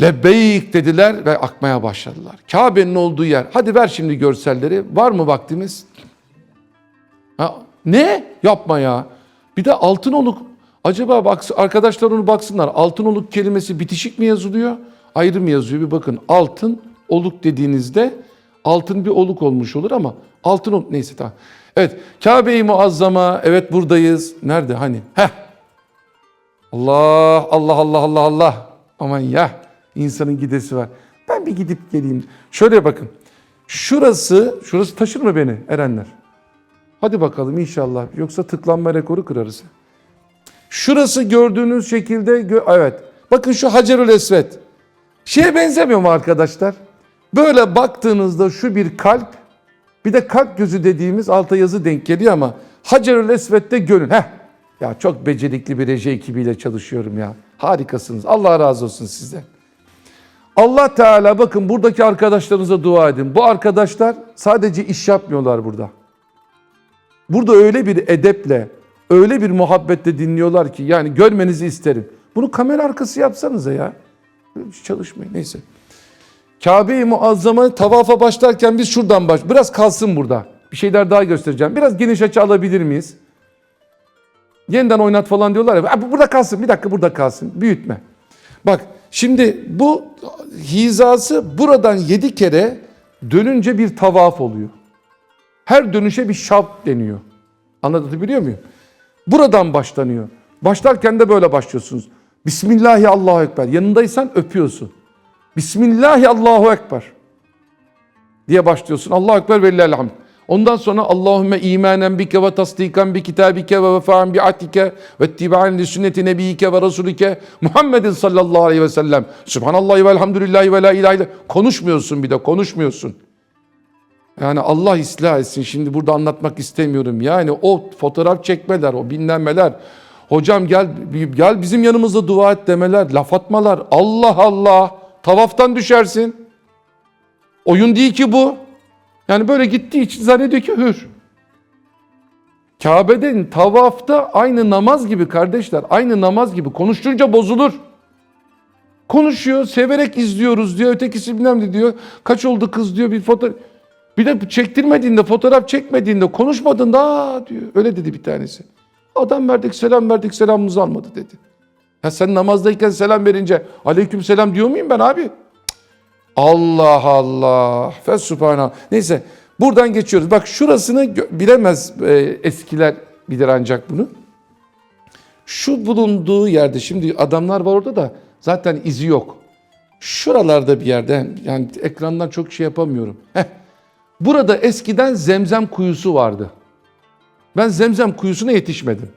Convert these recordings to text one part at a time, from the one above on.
Lebbeyk dediler ve akmaya başladılar. Kabe'nin olduğu yer. Hadi ver şimdi görselleri. Var mı vaktimiz? Ha, ne? Yapma ya. Bir de Altınoluk. Acaba bak, arkadaşlar onu baksınlar. Altınoluk kelimesi bitişik mi yazılıyor? Ayrı mı yazıyor? Bir bakın. Altın oluk dediğinizde altın bir oluk olmuş olur ama altın oluk neyse tamam. Evet. Kabe-i Muazzama. Evet buradayız. Nerede hani? Heh. Allah Allah Allah Allah Allah. Aman ya insanın gidesi var. Ben bir gidip geleyim. Şöyle bakın. Şurası, şurası taşır mı beni Erenler? Hadi bakalım inşallah. Yoksa tıklanma rekoru kırarız. Şurası gördüğünüz şekilde evet. Bakın şu Hacerül Esvet. Şeye benzemiyor mu arkadaşlar? Böyle baktığınızda şu bir kalp, bir de kalp gözü dediğimiz alta yazı denk geliyor ama Hacerül Esvet'te gönül. Heh. Ya çok becerikli bir reji ekibiyle çalışıyorum ya. Harikasınız. Allah razı olsun sizden. Allah Teala bakın buradaki arkadaşlarınıza dua edin. Bu arkadaşlar sadece iş yapmıyorlar burada. Burada öyle bir edeple, öyle bir muhabbetle dinliyorlar ki yani görmenizi isterim. Bunu kamera arkası yapsanıza ya. Çalışmayın neyse. Kabe-i Muazzama tavafa başlarken biz şuradan baş. Biraz kalsın burada. Bir şeyler daha göstereceğim. Biraz geniş açı alabilir miyiz? Yeniden oynat falan diyorlar ya. "Aa, bu Burada kalsın. Bir dakika burada kalsın. Büyütme. Bak şimdi bu hizası buradan yedi kere dönünce bir tavaf oluyor. Her dönüşe bir şavt deniyor. Anlatabiliyor muyum? Buradan başlanıyor. Başlarken de böyle başlıyorsunuz. Bismillahi Allahu Ekber. Yanındaysan öpüyorsun. Bismillahi Allahu Ekber diye başlıyorsun. Allahu Ekber ve lillahil hamd. Ondan sonra Allahümme imanen bike ve tasdikan bi kitabike ve vefa'an bi atike ve ittiba'an li sünneti nebiyike ve rasulike Muhammedin sallallahu aleyhi ve sellem. Subhanallahi ve elhamdülillahi ve la ilahe illa. Konuşmuyorsun bir de konuşmuyorsun. Yani Allah ıslah etsin. Şimdi burada anlatmak istemiyorum. Yani o fotoğraf çekmeler, o binlenmeler. Hocam gel gel bizim yanımızda dua et demeler, laf atmalar. Allah Allah. Tavaftan düşersin. Oyun değil ki bu. Yani böyle gittiği için zannediyor ki hür. Kabe'den tavafta aynı namaz gibi kardeşler. Aynı namaz gibi. Konuştunca bozulur. Konuşuyor, severek izliyoruz diyor. Ötekisi bilmem ne diyor. Kaç oldu kız diyor bir fotoğraf. Bir de çektirmediğinde, fotoğraf çekmediğinde, konuşmadığında aa diyor. Öyle dedi bir tanesi. Adam verdik selam verdik selamımızı almadı dedi. Ya sen namazdayken selam verince aleyküm selam diyor muyum ben abi? Allah Allah. Fesubhanallah. Neyse buradan geçiyoruz. Bak şurasını bilemez e, eskiler bilir ancak bunu. Şu bulunduğu yerde şimdi adamlar var orada da zaten izi yok. Şuralarda bir yerde yani ekrandan çok şey yapamıyorum. Heh. Burada eskiden zemzem kuyusu vardı. Ben zemzem kuyusuna yetişmedim.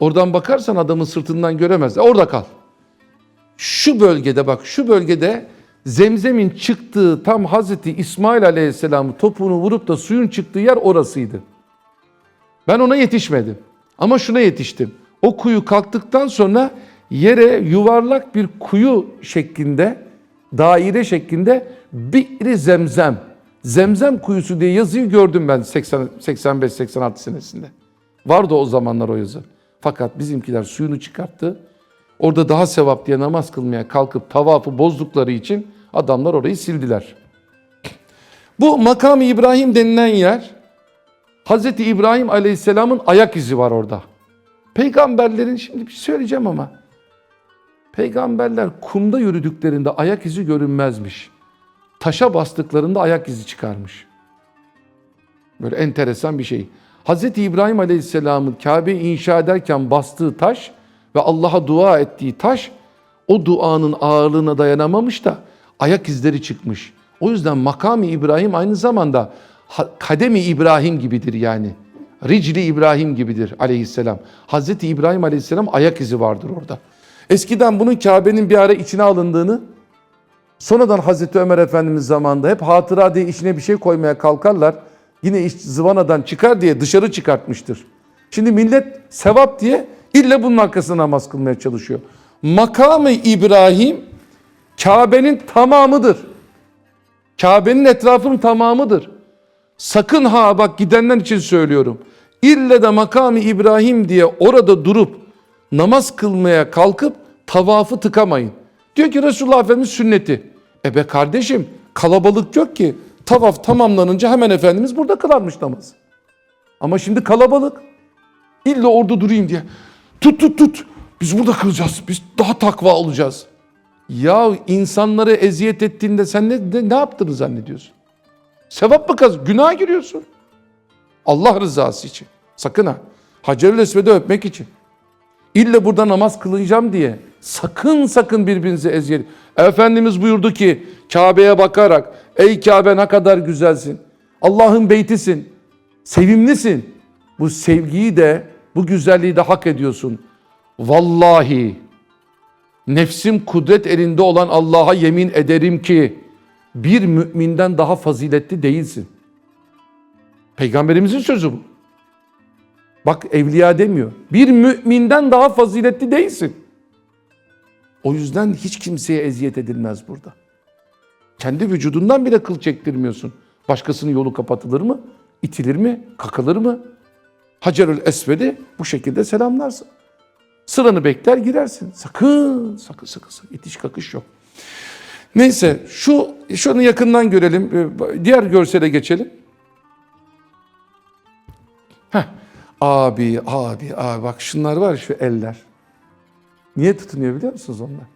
Oradan bakarsan adamın sırtından göremez. Orada kal. Şu bölgede bak şu bölgede zemzemin çıktığı tam Hazreti İsmail Aleyhisselam'ın topuğunu vurup da suyun çıktığı yer orasıydı. Ben ona yetişmedim. Ama şuna yetiştim. O kuyu kalktıktan sonra yere yuvarlak bir kuyu şeklinde, daire şeklinde bir zemzem. Zemzem kuyusu diye yazıyı gördüm ben 80 85-86 senesinde. Vardı o zamanlar o yazı. Fakat bizimkiler suyunu çıkarttı. Orada daha sevap diye namaz kılmaya kalkıp tavafı bozdukları için adamlar orayı sildiler. Bu makam İbrahim denilen yer Hazreti İbrahim Aleyhisselam'ın ayak izi var orada. Peygamberlerin şimdi bir şey söyleyeceğim ama peygamberler kumda yürüdüklerinde ayak izi görünmezmiş. Taşa bastıklarında ayak izi çıkarmış. Böyle enteresan bir şey. Hazreti İbrahim Aleyhisselam'ın Kabe'yi inşa ederken bastığı taş ve Allah'a dua ettiği taş o duanın ağırlığına dayanamamış da ayak izleri çıkmış. O yüzden makamı İbrahim aynı zamanda kademi İbrahim gibidir yani. Ricli İbrahim gibidir aleyhisselam. Hazreti İbrahim aleyhisselam ayak izi vardır orada. Eskiden bunun Kabe'nin bir ara içine alındığını Sonradan Hazreti Ömer Efendimiz zamanında hep hatıra diye içine bir şey koymaya kalkarlar. Yine iş zıvanadan çıkar diye dışarı çıkartmıştır. Şimdi millet sevap diye illa bunun arkasına namaz kılmaya çalışıyor. Makamı İbrahim Kabe'nin tamamıdır. Kabe'nin etrafının tamamıdır. Sakın ha bak gidenler için söylüyorum. İlle de makamı İbrahim diye orada durup namaz kılmaya kalkıp tavafı tıkamayın. Diyor ki Resulullah Efendimiz sünneti. E be kardeşim kalabalık yok ki. Tavaf tamamlanınca hemen Efendimiz burada kılarmış namaz. Ama şimdi kalabalık. İlla orada durayım diye. Tut tut tut. Biz burada kılacağız. Biz daha takva olacağız. Ya insanları eziyet ettiğinde sen ne, ne, ne yaptığını zannediyorsun? Sevap mı kaz? Günah giriyorsun. Allah rızası için. Sakın ha. Hacer-ül Esved'i öpmek için. İlle burada namaz kılacağım diye sakın sakın birbirinize eziyet. Efendimiz buyurdu ki Kabe'ye bakarak ey Kabe ne kadar güzelsin. Allah'ın beytisin. Sevimlisin. Bu sevgiyi de bu güzelliği de hak ediyorsun. Vallahi nefsim kudret elinde olan Allah'a yemin ederim ki bir müminden daha faziletli değilsin. Peygamberimizin sözü bu. Bak evliya demiyor. Bir müminden daha faziletli değilsin. O yüzden hiç kimseye eziyet edilmez burada. Kendi vücudundan bile kıl çektirmiyorsun. Başkasının yolu kapatılır mı? İtilir mi? Kakılır mı? Hacerül Esved'i bu şekilde selamlarsın. Sıranı bekler girersin. Sakın, sakın, sakın, sakın. İtiş kakış yok. Neyse şu şunu yakından görelim. Ee, Diğer görsele geçelim. Heh. Abi, abi, abi bak şunlar var şu eller. Niye tutunuyor biliyor musunuz onlar?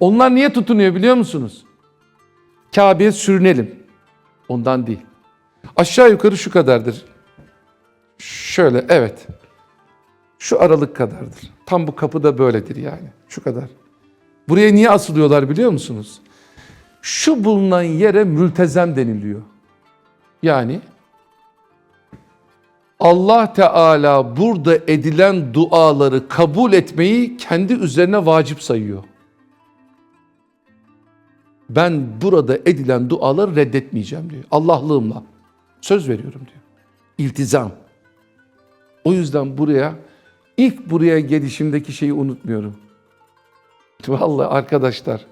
Onlar niye tutunuyor biliyor musunuz? Kabe'ye sürünelim. Ondan değil. Aşağı yukarı şu kadardır. Şöyle evet. Şu aralık kadardır. Tam bu kapıda böyledir yani. Şu kadar. Buraya niye asılıyorlar biliyor musunuz? Şu bulunan yere mültezem deniliyor. Yani Allah Teala burada edilen duaları kabul etmeyi kendi üzerine vacip sayıyor. Ben burada edilen duaları reddetmeyeceğim diyor. Allahlığımla. Söz veriyorum diyor. İltizam. O yüzden buraya ilk buraya gelişimdeki şeyi unutmuyorum. Vallahi arkadaşlar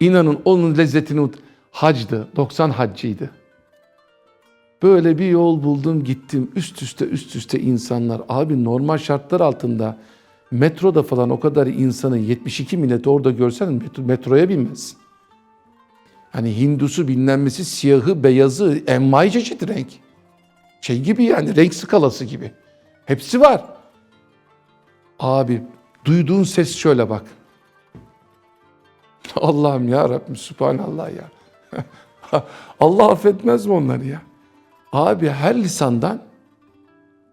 inanın onun lezzetini unut. Hacdı. 90 haccıydı. Böyle bir yol buldum gittim. Üst üste üst üste insanlar. Abi normal şartlar altında metroda falan o kadar insanı 72 milleti orada görsen metro- metroya binmez. Hani Hindusu bilmemesi siyahı beyazı envai çeşit renk. Şey gibi yani renk skalası gibi. Hepsi var. Abi duyduğun ses şöyle bak. Allah'ım ya Rabbim Subhanallah ya. Allah affetmez mi onları ya? Abi her lisandan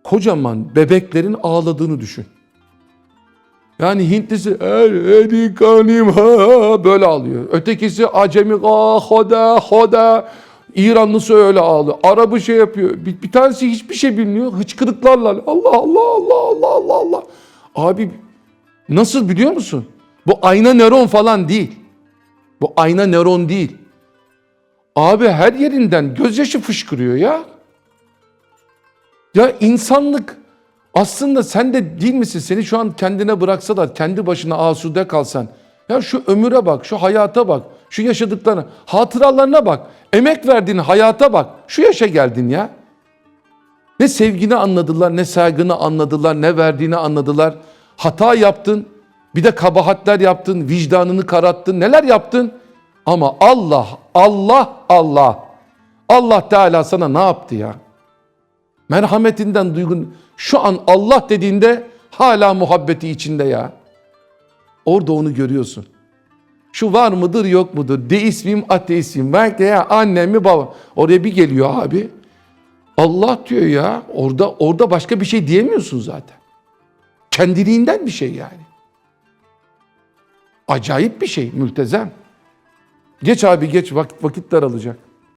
kocaman bebeklerin ağladığını düşün. Yani Hintlisi er edi kanim ha böyle ağlıyor. Ötekisi acemi ah hoda hoda. İranlısı öyle ağlıyor. Arabı şey yapıyor. Bir, bir tanesi hiçbir şey bilmiyor. Hıçkırıklarla Allah Allah Allah Allah Allah Allah. Abi nasıl biliyor musun? Bu ayna nöron falan değil. Bu ayna nöron değil. Abi her yerinden gözyaşı fışkırıyor ya. Ya insanlık aslında sen de değil misin? Seni şu an kendine bıraksalar, kendi başına asude kalsan. Ya şu ömüre bak, şu hayata bak, şu yaşadıklarına, hatıralarına bak. Emek verdiğin hayata bak. Şu yaşa geldin ya. Ne sevgini anladılar, ne saygını anladılar, ne verdiğini anladılar. Hata yaptın, bir de kabahatler yaptın, vicdanını karattın, neler yaptın? Ama Allah, Allah, Allah. Allah Teala sana ne yaptı ya? Merhametinden duygun şu an Allah dediğinde hala muhabbeti içinde ya. Orada onu görüyorsun. Şu var mıdır yok mudur? Deist miyim ateist miyim? Belki ya annem mi baba. Oraya bir geliyor abi. Allah diyor ya. Orada orada başka bir şey diyemiyorsun zaten. Kendiliğinden bir şey yani. Acayip bir şey, mültezem. Geç abi geç vakit, vakit daralacak.